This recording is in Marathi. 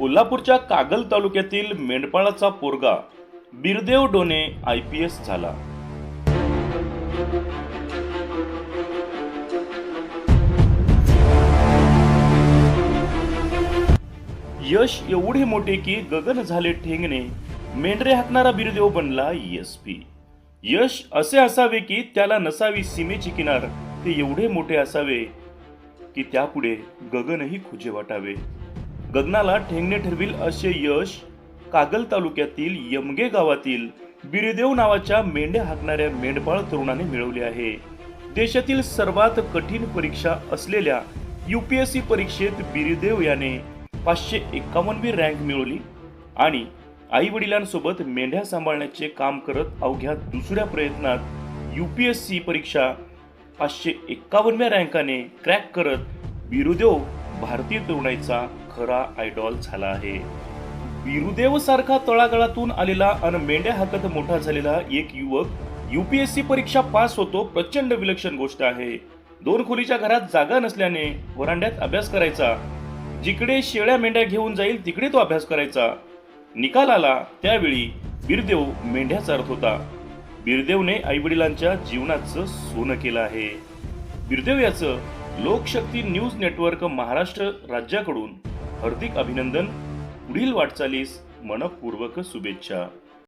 कोल्हापूरच्या कागल तालुक्यातील मेंढपाळाचा पोरगा Birdev Done I P S झाला. यश एवढे मोठे की गगन झाले ठेंगणे मेंढरे हाकणारा बिरदेव बनला एस पी यश असे असावे की त्याला नसावी सीमेची किनार ते एवढे मोठे असावे की त्यापुढे गगनही खुजे वाटावे. गगनाला ठेंगणे ठरविल असे यश कागल तालुक्यातील यमगे गावातील बिरदेव नावाच्या मेंढ्या हाकणाऱ्या मेंढपाळ तरुणाने मिळवले आहे. देशातील सर्वात कठीण परीक्षा असलेल्या युपीएससी परीक्षेत बिरदेव याने पाचशे एक्कावन्नवी रँक मिळवली आणि आई वडिलांसोबत मेंढ्या सांभाळण्याचे काम करत अवघ्या दुसऱ्या प्रयत्नात युपीएससी परीक्षा पाचशे एक्कावन्नव्या रँकाने क्रॅक करत बिरुदेव भारतीय तरुणाईचा खरा आयडॉल झाला आहे. बिरुदेव सारखा तळागाळातून आलेला अन मेंढ्या हाकत मोठा झालेला एक युवक युपीएससी परीक्षा पास होतो प्रचंड विलक्षण गोष्ट आहे. दोन खोलीच्या घरात जागा नसल्याने वरांड्यात अभ्यास करायचा. जिकडे शेळ्या मेंढ्या घेऊन जाईल तिकडे तो अभ्यास करायचा. निकाल आला त्यावेळी बिरदेव मेंढ्या चारत होता. बिरदेवने आईवडिलांच्या जीवनाचं सोनं केलं आहे. बिरदेव याचं लोकशक्ती न्यूज नेटवर्क महाराष्ट्र राज्याकडून हार्दिक अभिनंदन. पुढील वाटचालीस मनपूर्वक शुभेच्छा.